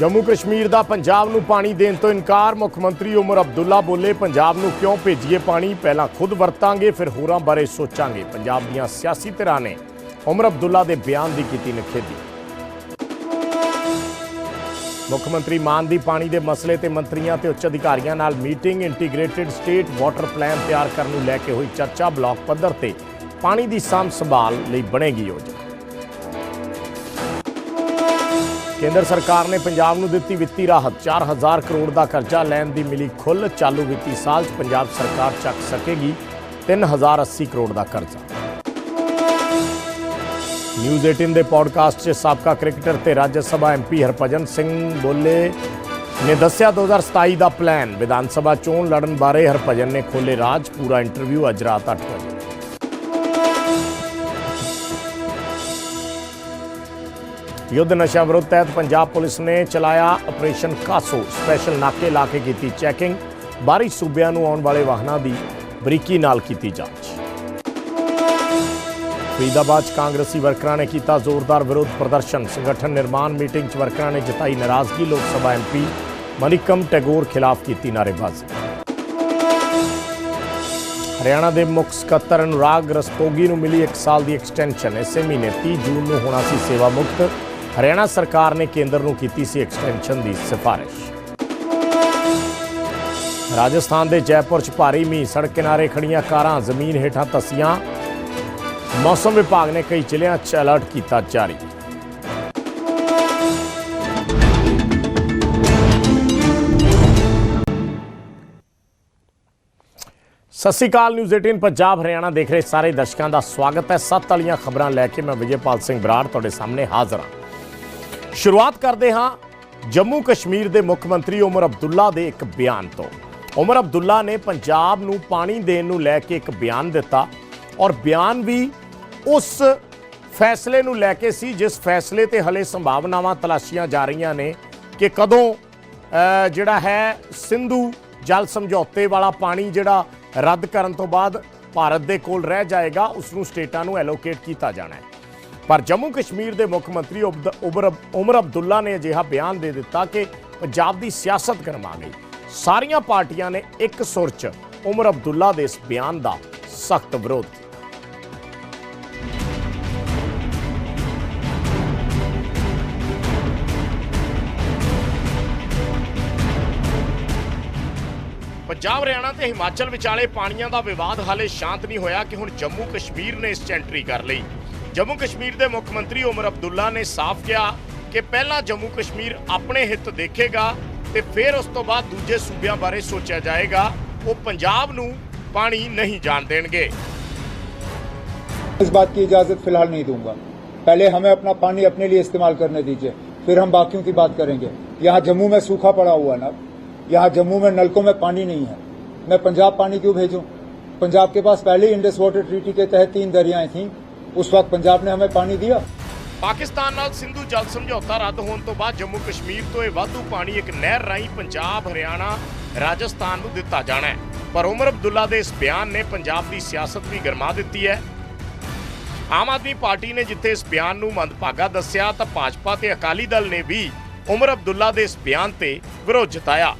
ਜੰਮੂ ਕਸ਼ਮੀਰ ਦਾ ਪੰਜਾਬ ਨੂੰ ਪਾਣੀ ਦੇਣ ਤੋਂ ਇਨਕਾਰ, ਮੁੱਖ ਮੰਤਰੀ ਉਮਰ ਅਬਦੁੱਲਾ ਬੋਲੇ, ਪੰਜਾਬ ਨੂੰ ਕਿਉਂ ਭੇਜੀਏ ਪਾਣੀ? ਪਹਿਲਾਂ ਖੁਦ ਵਰਤਾਂਗੇ, ਫਿਰ ਹੋਰਾਂ ਬਾਰੇ ਸੋਚਾਂਗੇ। ਪੰਜਾਬ ਦੀਆਂ ਸਿਆਸੀ ਧਿਰਾਂ ਨੇ ਉਮਰ ਅਬਦੁੱਲਾ ਦੇ ਬਿਆਨ ਦੀ ਕੀਤੀ ਨਿਖੇਧੀ। ਮੁੱਖ ਮੰਤਰੀ ਮਾਨ ਦੀ ਪਾਣੀ ਦੇ ਮਸਲੇ ਤੇ ਮੰਤਰੀਆਂ ਤੇ ਉੱਚ ਅਧਿਕਾਰੀਆਂ ਨਾਲ meeting, integrated state water plan ਤਿਆਰ ਕਰਨ ਨੂੰ ਲੈ ਕੇ ਹੋਈ ਚਰਚਾ, ਬਲਾਕ ਪੱਧਰ ਤੇ ਪਾਣੀ ਦੀ ਸਾਂਭ ਸੰਭਾਲ ਲਈ ਬਣੇਗੀ ਯੋਜਨਾ। ਕੇਂਦਰ ਸਰਕਾਰ ਨੇ ਪੰਜਾਬ ਨੂੰ ਦਿੱਤੀ ਵਿੱਤੀ ਰਾਹਤ। 4000 ਕਰੋੜ ਦਾ ਕਰਜ਼ਾ ਲੈਣ ਦੀ ਮਿਲੀ ਖੁੱਲ੍ਹ ਚਾਲੂ ਵਿੱਤੀ ਸਾਲ 'ਚ ਪੰਜਾਬ ਸਰਕਾਰ ਚੱਕ ਸਕੇਗੀ 3080 ਕਰੋੜ ਦਾ ਕਰਜ਼ਾ ਨਿਊਜ਼ 18 ਦੇ ਪੋਡਕਾਸਟ 'ਚ ਸਾਬਕਾ ਕ੍ਰਿਕਟਰ ਤੇ ਰਾਜ ਸਭਾ ਐਮਪੀ ਹਰਭਜਨ ਸਿੰਘ ਬੋਲੇ ਨੇ ਦੱਸਿਆ 2027 ਦਾ ਪਲਾਨ ਵਿਧਾਨ ਸਭਾ ਚੋਣ ਲੜਨ ਬਾਰੇ ਹਰਭਜਨ ਨੇ ਖੋਲੇ ਰਾਜ, ਪੂਰਾ ਇੰਟਰਵਿਊ ਅੱਜ ਰਾਤ 8 ਵਜੇ। ਯੁੱਧ ਨਸ਼ਾ ਵਿਰੁੱਧ ਤਹਿਤ ਪੰਜਾਬ ਪੁਲਿਸ ਨੇ ਚਲਾਇਆ ਆਪਰੇਸ਼ਨ ਕਾਸੋ। ਸਪੈਸ਼ਲ ਨਾਕੇ ਲਾ ਕੇ ਕੀਤੀ ਚੈਕਿੰਗ। ਬਾਹਰੀ ਸੂਬਿਆਂ ਨੂੰ ਆਉਣ ਵਾਲੇ ਵਾਹਨਾਂ ਦੀ ਬਰੀਕੀ ਨਾਲ ਕੀਤੀ ਜਾਂਚ। ਫਰੀਦਾਬਾਦ 'ਚ ਕਾਂਗਰਸੀ ਵਰਕਰਾਂ ਨੇ ਕੀਤਾ ਜ਼ੋਰਦਾਰ ਵਿਰੋਧ ਪ੍ਰਦਰਸ਼ਨ। ਸੰਗਠਨ ਨਿਰਮਾਣ ਮੀਟਿੰਗ 'ਚ ਵਰਕਰਾਂ ਨੇ ਜਤਾਈ ਨਾਰਾਜ਼ਗੀ। ਲੋਕ ਸਭਾ ਐਮਪੀ ਮਨਿਕਮ ਟੈਗੋਰ ਖਿਲਾਫ ਕੀਤੀ ਨਾਅਰੇਬਾਜ਼ੀ। ਹਰਿਆਣਾ ਦੇ ਮੁੱਖ ਸਕੱਤਰ ਅਨੁਰਾਗ ਰਸਤੋਗੀ ਨੂੰ ਮਿਲੀ 1 ਸਾਲ ਦੀ ਐਕਸਟੈਂਸ਼ਨ। ਇਸੇ ਮਹੀਨੇ 30 ਜੂਨ ਨੂੰ ਹੋਣਾ ਸੀ ਸੇਵਾ ਮੁਕਤ। ਹਰਿਆਣਾ ਸਰਕਾਰ ਨੇ ਕੇਂਦਰ ਨੂੰ ਕੀਤੀ ਸੀ ਐਕਸਟੈਂਸ਼ਨ ਦੀ ਸਿਫਾਰਿਸ਼। ਰਾਜਸਥਾਨ ਦੇ ਜੈਪੁਰ 'ਚ ਭਾਰੀ ਮੀਂਹ, ਸੜਕ ਕਿਨਾਰੇ ਖੜੀਆਂ ਕਾਰਾਂ, ਜ਼ਮੀਨ ਹੇਠਾਂ ਤਸੀਆਂ। ਮੌਸਮ ਵਿਭਾਗ ਨੇ ਕਈ ਜ਼ਿਲ੍ਹਿਆਂ 'ਚ ਅਲਰਟ ਕੀਤਾ ਜਾਰੀ। ਸਤਿ ਸ਼੍ਰੀ ਅਕਾਲ ਨਿਊਜ਼ 18 ਪੰਜਾਬ, ਹਰਿਆਣਾ ਦੇਖ ਰਹੇ ਸਾਰੇ ਦਰਸ਼ਕਾਂ ਦਾ ਸਵਾਗਤ ਹੈ। ਸੱਤ ਵਾਲੀਆਂ ਖਬਰਾਂ ਲੈ ਕੇ ਮੈਂ ਵਿਜੇਪਾਲ ਸਿੰਘ ਬਰਾੜ ਤੁਹਾਡੇ ਸਾਹਮਣੇ ਹਾਜ਼ਰ ਹਾਂ। ਸ਼ੁਰੂਆਤ ਕਰਦੇ ਹਾਂ ਜੰਮੂ ਕਸ਼ਮੀਰ ਦੇ ਮੁੱਖ ਮੰਤਰੀ ਉਮਰ ਅਬਦੁੱਲਾ ਦੇ ਇੱਕ ਬਿਆਨ ਤੋਂ। ਉਮਰ ਅਬਦੁੱਲਾ ਨੇ ਪੰਜਾਬ ਨੂੰ ਪਾਣੀ ਦੇਣ ਨੂੰ ਲੈ ਕੇ ਇੱਕ ਬਿਆਨ ਦਿੱਤਾ ਔਰ ਬਿਆਨ ਵੀ ਉਸ ਫੈਸਲੇ ਨੂੰ ਲੈ ਕੇ ਸੀ ਜਿਸ ਫੈਸਲੇ ਤੇ ਹਲੇ ਸੰਭਾਵਨਾਵਾਂ ਤਲਾਸ਼ੀਆਂ ਜਾ ਰਹੀਆਂ ਨੇ ਕਿ ਕਦੋਂ ਜਿਹੜਾ ਹੈ ਸਿੰਧੂ ਜਲ ਸਮਝੌਤੇ ਵਾਲਾ ਪਾਣੀ ਜਿਹੜਾ ਰੱਦ ਕਰਨ ਤੋਂ ਬਾਅਦ ਭਾਰਤ ਦੇ ਕੋਲ ਰਹਿ ਜਾਏਗਾ, ਉਸ ਨੂੰ ਸਟੇਟਾਂ ਨੂੰ ਐਲੋਕੇਟ ਕੀਤਾ ਜਾਣਾ ਹੈ। ਪਰ ਜੰਮੂ ਕਸ਼ਮੀਰ ਦੇ ਮੁੱਖ ਮੰਤਰੀ ਉਬਦ- ਉਮਰ ਉਮਰ ਅਬਦੁੱਲਾ ਨੇ ਅਜਿਹਾ ਬਿਆਨ ਦੇ ਦਿੱਤਾ ਕਿ ਪੰਜਾਬ ਦੀ ਸਿਆਸਤ ਗਰਮਾ ਗਈ ਸਾਰੀਆਂ ਪਾਰਟੀਆਂ ਨੇ ਇੱਕ ਸੁਰ 'ਚ ਉਮਰ ਅਬਦੁੱਲਾ ਦੇ ਇਸ ਬਿਆਨ ਦਾ ਸਖਤ ਵਿਰੋਧ ਕੀਤਾ। ਪੰਜਾਬ, ਹਰਿਆਣਾ ਤੇ ਹਿਮਾਚਲ ਵਿਚਾਲੇ ਪਾਣੀਆਂ ਦਾ ਵਿਵਾਦ ਹਾਲੇ ਸ਼ਾਂਤ ਨਹੀਂ ਹੋਇਆ ਕਿ ਹੁਣ ਜੰਮੂ ਕਸ਼ਮੀਰ ਨੇ ਇਸ 'ਚ ਐਂਟਰੀ ਕਰ ਲਈ। ਜੰਮੂ ਕਸ਼ਮੀਰ ਦੇ ਮੁੱਖ ਮੰਤਰੀ ਉਮਰ ਅਬਦੁੱਲਾ ਨੇ ਸਾਫ਼ ਕਿਹਾ ਕਿ ਪਹਿਲਾਂ ਜੰਮੂ ਕਸ਼ਮੀਰ ਆਪਣੇ ਹਿੱਤ ਦੇਖੇਗਾ ਤੇ ਫਿਰ ਉਸ ਤੋਂ ਬਾਅਦ ਦੂਜੇ ਸੂਬਿਆਂ ਬਾਰੇ ਸੋਚਿਆ ਜਾਏਗਾ ਉਹ ਪੰਜਾਬ ਨੂੰ ਪਾਣੀ ਨਹੀਂ ਜਾਣ ਦੇਣਗੇ इस बात की इजाजत फिलहाल नहीं दूंगा पहले हमें अपना पानी अपने लिए इस्तेमाल करने दीजिए फिर हम बाकियों की बात करेंगे यहाँ जम्मू में सूखा पड़ा हुआ है ना यहाँ जम्मू में नलकों में पानी नहीं है मैं पंजाब पानी क्यों भेजूं पंजाब के पास पहले ही इंडस वाटर ट्रीटी के तहत तीन दरियाएं थीं उस वक्त पंजाब ने हमें पानी दिया ਪਾਕਿਸਤਾਨ ਨਾਲ ਸਿੰਧੂ ਜਲ ਸਮਝੌਤਾ ਰੱਦ ਹੋਣ ਤੋਂ ਬਾਅਦ ਜੰਮੂ ਕਸ਼ਮੀਰ ਤੋਂ ਇਹ ਵਾਧੂ ਪਾਣੀ ਇੱਕ ਨਹਿਰ ਰਾਹੀਂ ਪੰਜਾਬ ਹਰਿਆਣਾ ਰਾਜਸਥਾਨ ਨੂੰ ਦਿੱਤਾ ਜਾਣਾ ਹੈ ਪਰ ਉਮਰ ਅਬਦੁੱਲਾ ਦੇ ਇਸ ਬਿਆਨ ਨੇ ਪੰਜਾਬ ਦੀ ਸਿਆਸਤ ਵੀ ਗਰਮਾ ਦਿੱਤੀ ਹੈ ਆਮ ਆਦਮੀ ਪਾਰਟੀ ਨੇ ਜਿੱਥੇ ਇਸ ਬਿਆਨ ਨੂੰ ਮੰਦਭਾਗਾ ਦੱਸਿਆ ਤਾਂ ਭਾਜਪਾ ਤੇ ਅਕਾਲੀ ਦਲ ਨੇ ਵੀ ਉਮਰ ਅਬਦੁੱਲਾ ਦੇ ਇਸ ਬਿਆਨ ਤੇ ਵਿਰੋਧ ਜਤਾਇਆ ਅ,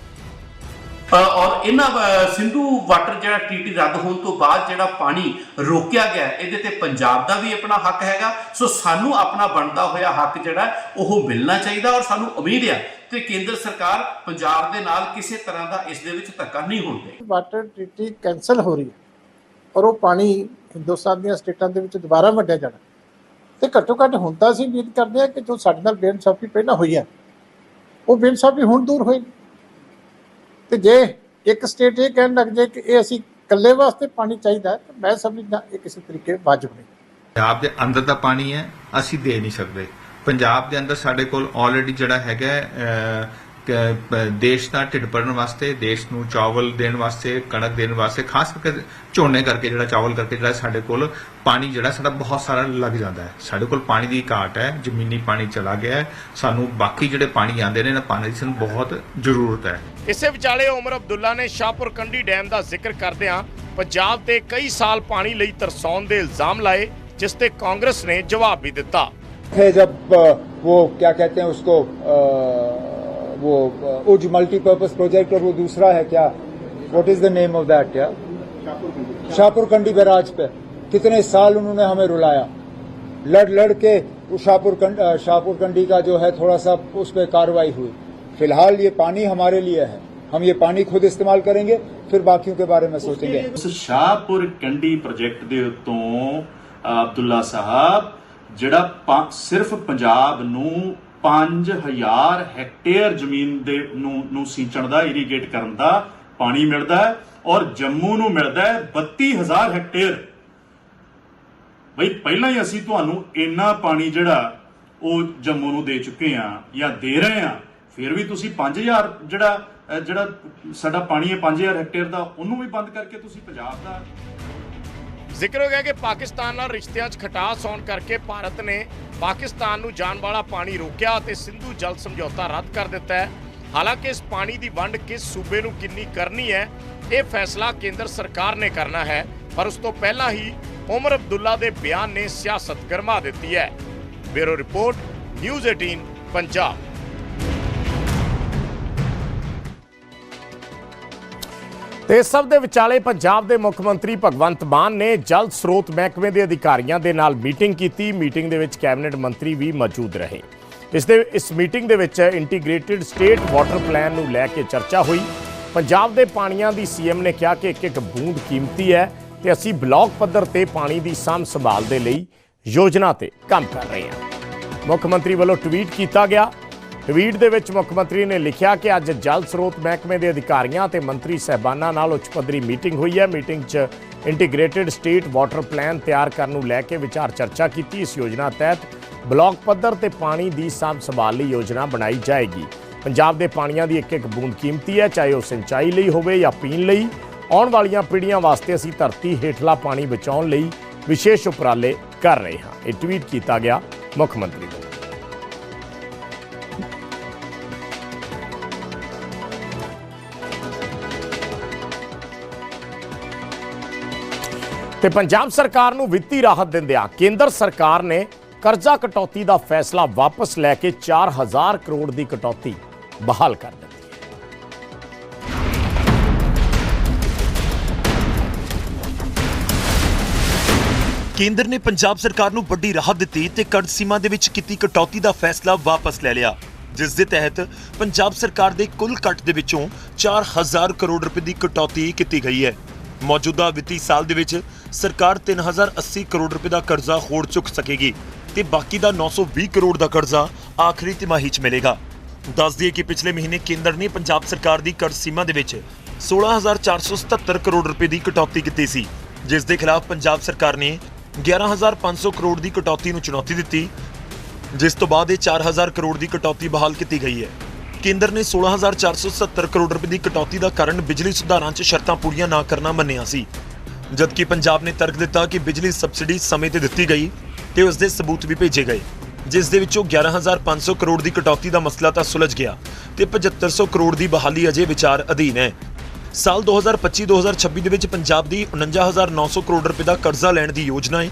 ਔਰ ਇਹਨਾਂ ਸਿੰਧੂ ਵਾਟਰ ਜਿਹੜਾ ਟੀਟੀ ਰੱਦ ਹੋਣ ਤੋਂ ਬਾਅਦ ਜਿਹੜਾ ਪਾਣੀ ਰੋਕਿਆ ਗਿਆ, ਇਹਦੇ ਤੇ ਪੰਜਾਬ ਦਾ ਵੀ ਆਪਣਾ ਹੱਕ ਹੈਗਾ। ਸੋ ਸਾਨੂੰ ਆਪਣਾ ਬਣਦਾ ਹੋਇਆ ਹੱਕ ਜਿਹੜਾ, ਉਹ ਮਿਲਣਾ ਚਾਹੀਦਾ ਔਰ ਸਾਨੂੰ ਉਮੀਦ ਹੈ ਤੇ ਕੇਂਦਰ ਸਰਕਾਰ ਪੰਜਾਬ ਦੇ ਨਾਲ ਕਿਸੇ ਤਰ੍ਹਾਂ ਦਾ ਇਸ ਦੇ ਵਿੱਚ ਧੱਕਾ ਨਹੀਂ ਹੋਣ ਦੇਗੀ ਵਾਟਰ ਟ੍ਰੀਟੀ ਕੈਨਸਲ ਹੋ ਰਹੀ ਹੈ ਔਰ ਉਹ ਪਾਣੀ ਹਿੰਦੁਸਤਾਨ ਦੀਆਂ ਸਟੇਟਾਂ ਦੇ ਵਿੱਚ ਦੁਬਾਰਾ ਵੰਡਿਆ ਜਾਣਾ ਤੇ ਘੱਟੋ ਘੱਟ ਹੁਣ ਤਾਂ ਅਸੀਂ ਉਮੀਦ ਕਰਦੇ ਹਾਂ ਕਿ ਜੋ ਸਾਡੇ ਨਾਲ ਬੇਇਨਸਾਫੀ ਪਹਿਲਾਂ ਹੋਈ ਹੈ, ਉਹ ਬੇਇਨਸਾਫੀ ਹੁਣ ਦੂਰ ਹੋਈ ਤੇ ਜੇ ਇੱਕ ਸਟੇਟ ਇਹ ਕਹਿਣ ਲੱਗ ਜਾਏ ਕਿ ਇਹ ਅਸੀਂ ਇਕੱਲੇ ਵਾਸਤੇ ਪਾਣੀ ਚਾਹੀਦਾ ਤਾਂ ਮੈਂ ਸਮਝਦਾ ਇਹ ਕਿਸੇ ਤਰੀਕੇ ਵਾਜਬ ਨਹੀਂ। ਪੰਜਾਬ ਦੇ ਅੰਦਰ ਦਾ ਪਾਣੀ ਹੈ, ਅਸੀਂ ਦੇ ਨਹੀਂ ਸਕਦੇ। ਪੰਜਾਬ ਦੇ ਅੰਦਰ ਸਾਡੇ ਕੋਲ ਆਲਰੇਡੀ ਜਿਹੜਾ ਹੈਗਾ ਦੇਸ਼ ਦਾ ਢਿੱਡ ਭਰਨ ਵਾਸਤੇ, ਦੇਸ਼ ਨੂੰ ਚਾਵਲ ਦੇਣ ਵਾਸਤੇ, ਕਣਕ ਦੇਣ ਵਾਸਤੇ, ਖਾਸ ਕਰਕੇ ਝੋਨੇ ਕਰਕੇ ਜਿਹੜਾ, ਚਾਵਲ ਕਰਕੇ ਜਿਹੜਾ ਸਾਡੇ ਕੋਲ ਪਾਣੀ ਜਿਹੜਾ ਸਾਡਾ ਬਹੁਤ ਸਾਰਾ ਲੱਗ ਜਾਂਦਾ ਹੈ। ਸਾਡੇ ਕੋਲ ਪਾਣੀ ਦੀ ਘਾਟ ਹੈ, ਜ਼ਮੀਨੀ ਪਾਣੀ ਚਲਾ ਗਿਆ ਹੈ। ਸਾਨੂੰ ਬਾਕੀ ਜਿਹੜੇ ਪਾਣੀ ਆਉਂਦੇ ਨੇ ਨਾ ਪਾਣੀ ਦੀ ਸਾਨੂੰ ਬਹੁਤ ਜ਼ਰੂਰਤ ਹੈ। ਇਸੇ ਵਿਚਾਲੇ ਉਮਰ ਅਬਦੁੱਲਾ ਨੇ ਸ਼ਾਹਪੁਰ ਕੰਢੀ ਡੈਮ ਦਾ ਜ਼ਿਕਰ ਕਰਦਿਆਂ ਪੰਜਾਬ ਤੇ ਕਈ ਸਾਲ ਪਾਣੀ ਲਈ ਤਰਸਾਉਣ ਦੇ ਇਲਜ਼ਾਮ ਲਾਏ ਜਿਸ ਤੇ ਕਾਂਗਰਸ ਨੇ ਜਵਾਬ ਵੀ ਦਿੱਤਾ थे जब अ, वो क्या कहते हैं उसको अ, वो उज मल्टीपर्पज प्रोजेक्ट और वो दूसरा है क्या what is the name of that क्या शाहपुर कंडी बैराज पे कितने साल उन्होंने हमें रुलाया लड़ लड़ के उस शाहपुर कंड, अ, शाहपुर कंडी का जो है थोड़ा सा उस पर कार्रवाई हुई फिलहाल ये पानी हमारे लिए है हम ये पानी खुद इस्तेमाल करेंगे फिर बाकियों के बारे में सोचेंगे ਉਸ ਸ਼ਾਹਪੁਰ ਕੰਡੀ ਪ੍ਰੋਜੈਕਟ ਦੇ ਉੱਤੋਂ ਅਬਦੁੱਲਾ ਸਾਹਿਬ ਜਿਹੜਾ ਪੰ- ਸਿਰਫ ਪੰਜਾਬ ਨੂੰ 5000 ਹੈਕਟੇਅਰ ਜ਼ਮੀਨ ਦੇ ਨੂੰ ਨੂੰ ਸਿੰਚਣ ਦਾ ਇਰੀਗੇਟ ਕਰਨ ਦਾ ਪਾਣੀ ਮਿਲਦਾ ਹੈ ਔਰ ਜੰਮੂ ਨੂੰ ਮਿਲਦਾ ਹੈ 32000 ਹੈਕਟੇਅਰ ਬਈ ਪਹਿਲਾਂ ਹੀ ਅਸੀਂ ਤੁਹਾਨੂੰ ਇੰਨਾ ਪਾਣੀ ਜਿਹੜਾ ਉਹ ਜੰਮੂ ਨੂੰ ਦੇ ਚੁੱਕੇ ਆ ਜਾਂ ਦੇ ਰਹੇ ਆ ਫਿਰ ਵੀ ਤੁਸੀਂ 5000 ਜਿਹੜਾ ਜਿਹੜਾ ਸਾਡਾ ਪਾਣੀ ਹੈ 5000 ਹੈਕਟੇਅਰ ਦਾ, ਉਹਨੂੰ ਵੀ ਬੰਦ ਕਰਕੇ ਤੁਸੀਂ ਪੰਜਾਬ ਦਾ ਜ਼ਿਕਰ ਹੋ ਗਿਆ ਕਿ ਪਾਕਿਸਤਾਨ ਨਾਲ ਰਿਸ਼ਤਿਆਂ 'ਚ ਖਟਾਸ ਆਉਣ ਕਰਕੇ ਭਾਰਤ ਨੇ ਪਾਕਿਸਤਾਨ ਨੂੰ ਜਾਣ ਵਾਲਾ ਪਾਣੀ ਰੋਕਿਆ ਅਤੇ ਸਿੰਧੂ ਜਲ ਸਮਝੌਤਾ ਰੱਦ ਕਰ ਦਿੱਤਾ ਹੈ। ਹਾਲਾਂਕਿ ਇਸ ਪਾਣੀ ਦੀ ਵੰਡ ਕਿਸ ਸੂਬੇ ਨੂੰ ਕਿੰਨੀ ਕਰਨੀ ਹੈ, ਇਹ ਫੈਸਲਾ ਕੇਂਦਰ ਸਰਕਾਰ ਨੇ ਕਰਨਾ ਹੈ, ਪਰ ਉਸ ਤੋਂ ਪਹਿਲਾਂ ਹੀ ਉਮਰ ਅਬਦੁੱਲਾ ਦੇ ਬਿਆਨ ਨੇ ਸਿਆਸਤ ਗਰਮਾ ਦਿੱਤੀ ਹੈ। Bureau report, news 18 Punjab. ਤੇ ਇਸ ਸਭ ਦੇ ਵਿਚਾਲੇ ਪੰਜਾਬ ਦੇ ਮੁੱਖ ਮੰਤਰੀ ਭਗਵੰਤ ਮਾਨ ਨੇ ਜਲ ਸਰੋਤ ਮਹਿਕਮੇ ਦੇ ਅਧਿਕਾਰੀਆਂ ਦੇ ਨਾਲ ਮੀਟਿੰਗ ਕੀਤੀ। ਮੀਟਿੰਗ ਦੇ ਵਿੱਚ ਕੈਬਨਿਟ ਮੰਤਰੀ ਵੀ ਮੌਜੂਦ ਰਹੇ। ਇਸ ਦੇ, ਇਸ ਮੀਟਿੰਗ ਦੇ ਵਿੱਚ ਇੰਟੀਗ੍ਰੇਟਿਡ ਸਟੇਟ ਵਾਟਰ ਪਲਾਨ ਨੂੰ ਲੈ ਕੇ ਚਰਚਾ ਹੋਈ। ਪੰਜਾਬ ਦੇ ਪਾਣੀਆਂ ਦੀ ਸੀਐਮ ਨੇ ਕਿਹਾ ਕਿ ਇੱਕ ਇੱਕ ਬੂੰਦ ਕੀਮਤੀ ਹੈ ਤੇ ਅਸੀਂ ਬਲਾਕ ਪੱਧਰ ਤੇ ਪਾਣੀ ਦੀ ਸਾਂਭ ਸੰਭਾਲ ਦੇ ਲਈ ਯੋਜਨਾ ਤੇ ਕੰਮ ਕਰ ਰਹੇ ਹਾਂ। ਮੁੱਖ ਮੰਤਰੀ ਵੱਲੋਂ ਟਵੀਟ ਕੀਤਾ ਗਿਆ ਟਵੀਟ ਦੇ ਵਿੱਚ ਮੁੱਖ ਮੰਤਰੀ ਨੇ ਲਿਖਿਆ ਕਿ ਅੱਜ ਜਲ ਸਰੋਤ ਮਹਿਕਮੇ ਦੇ ਅਧਿਕਾਰੀਆਂ ਤੇ ਮੰਤਰੀ ਸਹਿਬਾਨਾਂ ਨਾਲ ਉੱਚ ਪੱਧਰੀ ਮੀਟਿੰਗ ਹੋਈ ਹੈ। ਮੀਟਿੰਗ 'ਚ ਇੰਟੀਗ੍ਰੇਟਿਡ ਸਟੇਟ ਵਾਟਰ ਪਲਾਨ ਤਿਆਰ ਕਰਨ ਨੂੰ ਲੈ ਕੇ ਵਿਚਾਰ ਚਰਚਾ ਕੀਤੀ। ਇਸ ਯੋਜਨਾ ਤਹਿਤ ਬਲਾਕ ਪੱਧਰ ਤੇ ਪਾਣੀ ਦੀ ਸਾਂਭ ਸੰਭਾਲ ਲਈ ਯੋਜਨਾ ਬਣਾਈ ਜਾਏਗੀ। ਪੰਜਾਬ ਦੇ ਪਾਣੀਆਂ ਦੀ ਇੱਕ ਇੱਕ ਬੂੰਦ ਕੀਮਤੀ ਹੈ, ਚਾਹੇ ਉਹ ਸਿੰਚਾਈ ਲਈ ਹੋਵੇ ਜਾਂ ਪੀਣ ਲਈ। ਆਉਣ ਵਾਲੀਆਂ ਪੀੜ੍ਹੀਆਂ ਵਾਸਤੇ ਅਸੀਂ ਧਰਤੀ ਹੇਠਲਾ ਪਾਣੀ ਬਚਾਉਣ ਲਈ ਵਿਸ਼ੇਸ਼ ਉਪਰਾਲੇ ਕਰ ਰਹੇ ਹਾਂ। ਇਹ ਟਵੀਟ ਕੀਤਾ ਗਿਆ ਮੁੱਖ ਮੰਤਰੀ ਤੇ ਪੰਜਾਬ ਸਰਕਾਰ ਨੂੰ ਵਿੱਤੀ ਰਾਹਤ ਦਿੰਦਿਆਂ ਕੇਂਦਰ ਸਰਕਾਰ ਨੇ ਕਰਜ਼ਾ ਕਟੌਤੀ ਦਾ ਫੈਸਲਾ ਵਾਪਸ ਲੈ ਕੇ 4000 ਕਰੋੜ ਦੀ ਕਟੌਤੀ ਬਹਾਲ ਕਰ ਦਿੱਤੀ ਕੇਂਦਰ ਨੇ ਪੰਜਾਬ ਸਰਕਾਰ ਨੂੰ ਵੱਡੀ ਰਾਹਤ ਦਿੱਤੀ ਤੇ ਕਰਜ਼ ਸੀਮਾ ਦੇ ਵਿੱਚ ਕੀਤੀ ਕਟੌਤੀ ਦਾ ਫੈਸਲਾ ਵਾਪਸ ਲੈ ਲਿਆ। ਜਿਸ ਦੇ ਤਹਿਤ ਪੰਜਾਬ ਸਰਕਾਰ ਦੇ ਕੁੱਲ ਕੱਟ ਦੇ ਵਿੱਚੋਂ 4000 ਕਰੋੜ ਰੁਪਏ ਦੀ ਕਟੌਤੀ ਕੀਤੀ ਗਈ ਹੈ। ਮੌਜੂਦਾ ਵਿੱਤੀ ਸਾਲ ਦੇ ਵਿੱਚ ਸਰਕਾਰ 3080 ਕਰੋੜ ਰੁਪਏ ਦਾ ਕਰਜ਼ਾ ਹੋਰ ਚੁੱਕ ਸਕੇਗੀ ਤੇ ਬਾਕੀ ਦਾ 920 ਕਰੋੜ ਦਾ ਕਰਜ਼ਾ ਆਖਰੀ ਤਿਮਾਹੀ 'ਚ ਮਿਲੇਗਾ। ਦੱਸ ਦਈਏ ਕਿ ਪਿਛਲੇ ਮਹੀਨੇ ਕੇਂਦਰ ਨੇ ਪੰਜਾਬ ਸਰਕਾਰ ਦੀ ਕਰਜ਼ ਸੀਮਾ ਦੇ ਵਿੱਚ 16477 ਕਰੋੜ ਰੁਪਏ ਦੀ ਕਟੌਤੀ ਕੀਤੀ ਸੀ, ਜਿਸ ਦੇ ਖਿਲਾਫ ਪੰਜਾਬ ਸਰਕਾਰ ਨੇ 11500 ਕਰੋੜ ਦੀ ਕਟੌਤੀ ਨੂੰ ਚੁਣੌਤੀ ਦਿੱਤੀ, ਜਿਸ ਤੋਂ ਬਾਅਦ ਇਹ 4000 ਕਰੋੜ ਦੀ ਕਟੌਤੀ ਬਹਾਲ ਕੀਤੀ ਗਈ ਹੈ। ਕੇਂਦਰ ਨੇ 16477 ਕਰੋੜ ਰੁਪਏ ਦੀ ਕਟੌਤੀ ਦਾ ਕਾਰਨ ਬਿਜਲੀ ਸੁਧਾਰਾਂ 'ਚ ਸ਼ਰਤਾਂ ਪੂਰੀਆਂ ਨਾ ਕਰਨਾ ਮੰਨਿਆ ਸੀ। ਜਦਕਿ ਪੰਜਾਬ ਨੇ ਤਰਕ ਦਿੱਤਾ ਕਿ ਬਿਜਲੀ ਸਬਸਿਡੀ ਸਮੇਂ ਤੇ ਦਿੱਤੀ ਗਈ ਤੇ ਉਸ ਦੇ ਸਬੂਤ ਵੀ ਭੇਜੇ ਗਏ, ਜਿਸ ਦੇ ਵਿੱਚੋਂ 11500 ਕਰੋੜ ਦੀ ਕਟੌਤੀ ਦਾ ਮਸਲਾ ਤਾਂ ਸੁਲਝ ਗਿਆ ਤੇ 7500 ਕਰੋੜ ਦੀ ਬਹਾਲੀ ਅਜੇ ਵਿਚਾਰ ਅਧੀਨ ਹੈ। ਸਾਲ 2025-2026 ਦੇ ਵਿੱਚ ਪੰਜਾਬ ਦੀ 49900 ਕਰੋੜ ਰੁਪਏ ਦਾ ਕਰਜ਼ਾ ਲੈਣ ਦੀ ਯੋਜਨਾ ਹੈ।